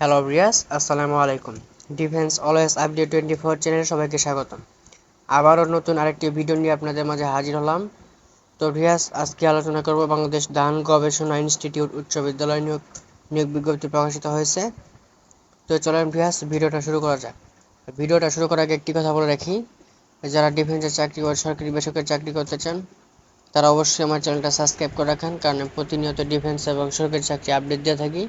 Hello Riyas আসসালামু আলাইকুম defence always update twenty four চ্যানেলে সবাইকে স্বাগতম। আবারও নতুন আরেকটি ভিডিও নিয়ে আপনাদের মাঝে হাজির হলাম। তো রিয়াস আজকে আলোচনা করব বাংলাদেশ ধান গবেষণা ইনস্টিটিউট উচ্চ বিদ্যালয় নিয়োগ নিয়োগ বিজ্ঞপ্তি প্রকাশিত হয়েছে। তো, চলেন রিয়াস ভিডিওটা শুরু করা যাক। ভিডিওটা শুরু করার আগে একটি কথা বলে রাখি। যারা ডিফেন্সের চাকরি বা সরকারি বেসরকারি চাকরি করতে চান, তারা অবশ্যই আমার চ্যানেলটা সাবস্ক্রাইব করে রাখেন। কারণ প্রতিনিয়ত ডিফেন্স এবং সরকারি চাকরি আপডেট দিয়ে থাকি।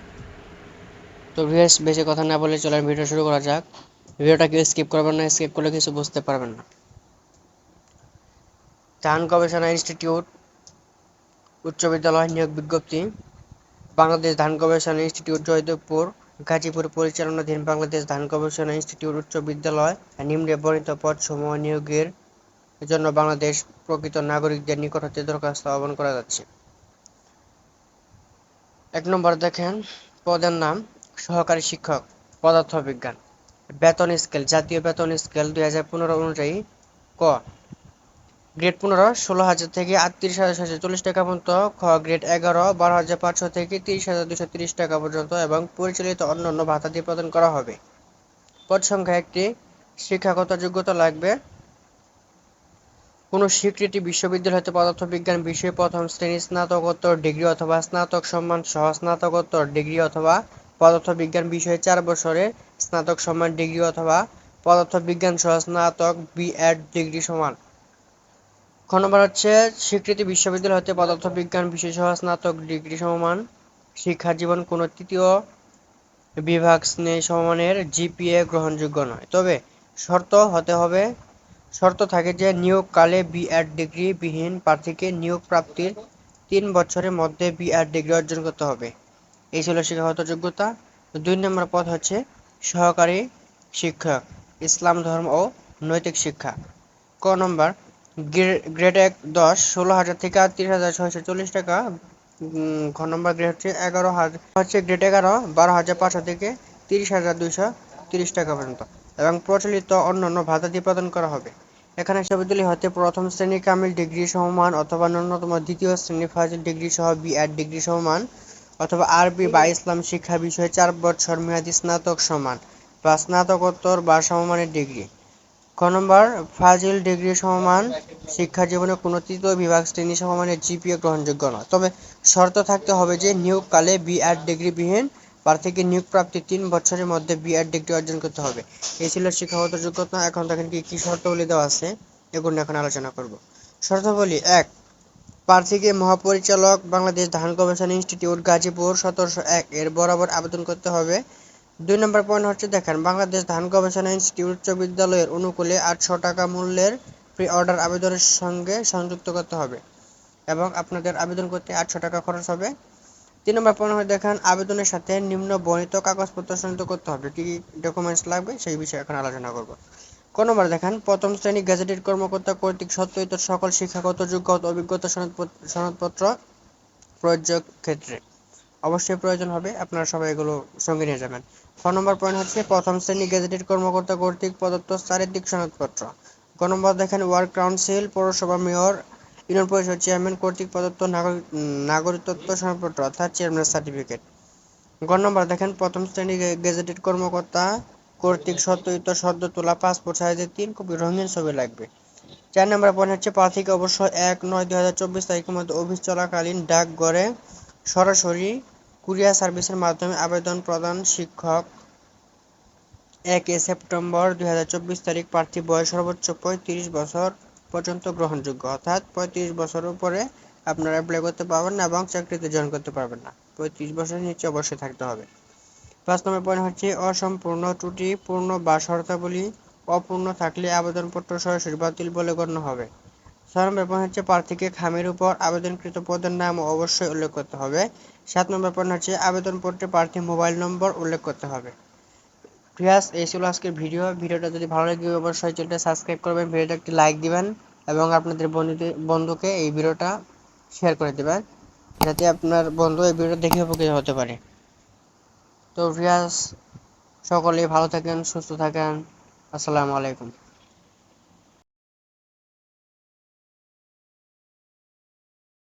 তো ভিউয়ার্স, বেশি কথা না বলে চলেন ভিডিও শুরু করা যাক। ভিডিওটা কেউ স্কিপ করবেন না স্কিপ করলে কিছু বুঝতে পারবেন না। ধান গবেষণা ইনস্টিটিউট, উচ্চ বিদ্যালয় নিয়োগ বিজ্ঞপ্তি। বাংলাদেশ ধান গবেষণা ইনস্টিটিউট, জয়দেবপুর, গাজীপুর পরিচালনাধীন বাংলাদেশ ধান গবেষণা ইনস্টিটিউট, উচ্চ বিদ্যালয় নিম্নে বর্ণিত পদসমূহ নিয়োগের জন্য বাংলাদেশ প্রকৃত নাগরিকদের নিকট হতে দরখাস্ত আহ্বান করা যাচ্ছে। এক নম্বর দেখেন, পদের নাম সহকারী শিক্ষক, পদার্থবিজ্ঞান, বেতন স্কেল, জাতীয় বেতন স্কেল দুই হাজার পনেরো অনুযায়ী ক। গ্রেড পনেরো, ষোলো হাজার থেকে আটত্রিশ হাজার ছশো চল্লিশ টাকা পর্যন্ত, খ, গ্রেড এগারো, বারো হাজার পাঁচশো থেকে তিরিশ হাজার দুশো তিরিশ টাকা পর্যন্ত এবং পরিচালিত অন্যান্য ভাতা দিয়ে প্রদান করা হবে। পদ সংখ্যা একটি, শিক্ষাগত যোগ্যতা লাগবে। কোনো স্বীকৃতি বিশ্ববিদ্যালয় হতে পদার্থবিজ্ঞান বিষয়ে প্রথম শ্রেণি স্নাতকোত্তর ডিগ্রি অথবা স্নাতক সম্মান সহ স্নাতকোত্তর ডিগ্রি অথবা পদার্থবিজ্ঞান বিষয়ে চার বছরের স্নাতক সম্মান ডিগ্রি অথবা পদার্থবিজ্ঞান সহ স্নাতক বিএড ডিগ্রি সমান। খ নম্বর হচ্ছে, স্বীকৃতি বিশ্ববিদ্যালয় হতে পদার্থবিজ্ঞান বিষয় সহ স্নাতক ডিগ্রি সমান, শিক্ষা জীবন কোনো তৃতীয় বিভাগ স্নেহ সমানের জিপিএ গ্রহণযোগ্য নয়। তবে শর্ত হতে হবে, শর্ত থাকে যে নিয়োগকালে বিএড ডিগ্রি বিহীন প্রার্থীকে নিয়োগ প্রাপ্তির তিন বছরের মধ্যে বিএড ডিগ্রি অর্জন করতে হবে। এই ছিল শিক্ষাগত যোগ্যতা। দুই নম্বর পদ হচ্ছে সহকারী শিক্ষক, ইসলাম ধর্ম ও নৈতিক শিক্ষা। ক নম্বর গ্রেড এক দশ, ষোলো হাজার থেকে আটত্রিশ হাজার ছয়শো চল্লিশ টাকা। ঘ নম্বর গ্রেড হচ্ছে এগারো হাজার হচ্ছে গ্রেড এগারো, বারো হাজার পাঁচশো থেকে তিরিশ হাজার দুইশো তিরিশ টাকা পর্যন্ত। এবং প্রচলিত অন্যান্য দিয়ে প্রদান করা হবে। এখানে বিশ্ববিদ্যালয় হতে প্রথম শ্রেণি কামিল ডিগ্রি সমমান অথবা ন্যূনতম দ্বিতীয় শ্রেণি ফাজিল ডিগ্রি সহ বিএড ডিগ্রি সমান অথবা আরবি বা ইসলাম শিক্ষা বিষয়ে চার বছর মেয়াদী স্নাতক সমান বা স্নাতকোত্তর বা সমমানের ডিগ্রি। ক নম্বর, ফাজিল ডিগ্রি সমমান শিক্ষা জীবনে কোনো তৃতীয় বিভাগ শ্রেণি সমমানের জিপিএ গ্রহণযোগ্য নয়। তবে শর্ত থাকতে হবে যে নিয়োগকালে বিএড ডিগ্রিবিহীন প্রার্থীকে নিয়োগ প্রাপ্তির তিন বছরের মধ্যে বিএড ডিগ্রি অর্জন করতে হবে। এই ছিল শিক্ষাগত যোগ্যতা। এখন দেখেন কি কি শর্তাবলী দেওয়া আছে, এগুলো এখন আলোচনা করব। শর্তাবলী এক প্রার্থীকে মহাপরিচালক বাংলাদেশ ধান গবেষণা ইনস্টিটিউট গাজীপুর সতেরোশো এক এর বরাবর আবেদন করতে হবে। দুই নম্বর পয়েন্ট হচ্ছে দেখেন, বাংলাদেশ ধান গবেষণা ইনস্টিটিউট উচ্চ বিদ্যালয়ের অনুকূলে আটশো টাকা মূল্যের প্রি অর্ডার আবেদনের সঙ্গে সংযুক্ত করতে হবে এবং আপনাদের আবেদন করতে আটশো টাকা খরচ হবে। তিন নম্বর পয়েন্ট হচ্ছে দেখেন, আবেদনের সাথে নিম্ন বর্ণিত কাগজপত্র সংযুক্ত করতে হবে। কী কী ডকুমেন্টস লাগবে সেই বিষয়ে এখন আলোচনা করব। ক নম্বর দেখেন। প্রথম শ্রেণি গ্যাজেটেড কর্মকর্তা কর্তৃক সত্যায়িত সকল শিক্ষাগত অভিজ্ঞতা সনদপত্র ক্ষেত্রে অবশ্যই প্রয়োজন হবে, আপনারা সবাই এগুলো সঙ্গে নিয়ে যাবেন। নম্বর পয়েন্ট হচ্ছে, প্রথম শ্রেণি গেজেটেড কর্মকর্তা কর্তৃক প্রদত্ত চারিত্রিক সনদপত্র। ক নম্বর দেখেন, ওয়ার্ড কাউন্সিল, পৌরসভা মেয়র, ইউনিয়ন পরিষদ চেয়ারম্যান কর্তৃক প্রদত্ত নাগরিকত্ব সনদপত্র, অর্থাৎ চেয়ারম্যান সার্টিফিকেট। গ নম্বর দেখেন, প্রথম শ্রেণি গেজেটেড কর্মকর্তা কর্তৃক সত্যায়িত সদ্য তোলা পাসপোর্ট সাইজের তিন কপি রঙিন ছবি লাগবে। চার নম্বর পয়েন্ট হচ্ছে প্রার্থীকে অবশ্যই এক নয় দুই হাজার চব্বিশ তারিখের মধ্যে অফিস চলাকালীন ডাকঘরে সরাসরি কুরিয়ার সার্ভিসের মাধ্যমে আবেদন প্রদান শিক্ষক এক সেপ্টেম্বর দুই হাজার চব্বিশ তারিখ প্রার্থী বয়স সর্বোচ্চ পঁয়ত্রিশ বছর পর্যন্ত গ্রহণযোগ্য। অর্থাৎ পঁয়ত্রিশ বছরের উপরে আপনারা অ্যাপ্লাই করতে পারবেন না এবং চাকরিতে জয়েন করতে পারবেন না। পঁয়ত্রিশ বছরের নিচে অবশ্যই থাকতে হবে। পাঁচ নম্বর পয়েন্ট হচ্ছে অসম্পূর্ণ ত্রুটি পূর্ণ বা শর্তাবলী অপূর্ণ থাকলে আবেদনপত্র সরাসরি বাতিল বলে গণ্য হবে। ছয় নম্বর পয়েন্ট হচ্ছে প্রার্থীকে খামের উপর আবেদনকৃত পদের নাম অবশ্যই উল্লেখ করতে হবে। সাত নম্বর পয়েন্ট হচ্ছে আবেদনপত্রে প্রার্থী মোবাইল নম্বর উল্লেখ করতে হবে। প্রিয়াস এই ছিল আজকের ভিডিও। ভিডিওটা যদি ভালো লাগে, অবশ্যই চ্যানেলটা সাবস্ক্রাইব করবেন, ভিডিওটা একটি লাইক দিবেন এবং আপনাদের বন্ধুদের বন্ধুকে এই ভিডিওটা শেয়ার করে দেবেন। যাতে আপনার বন্ধু এই ভিডিও দেখে উপকৃত হতে পারে। তো প্রিয়াস সকলেই ভালো থাকেন সুস্থ থাকেন। আসসালামু আলাইকুম।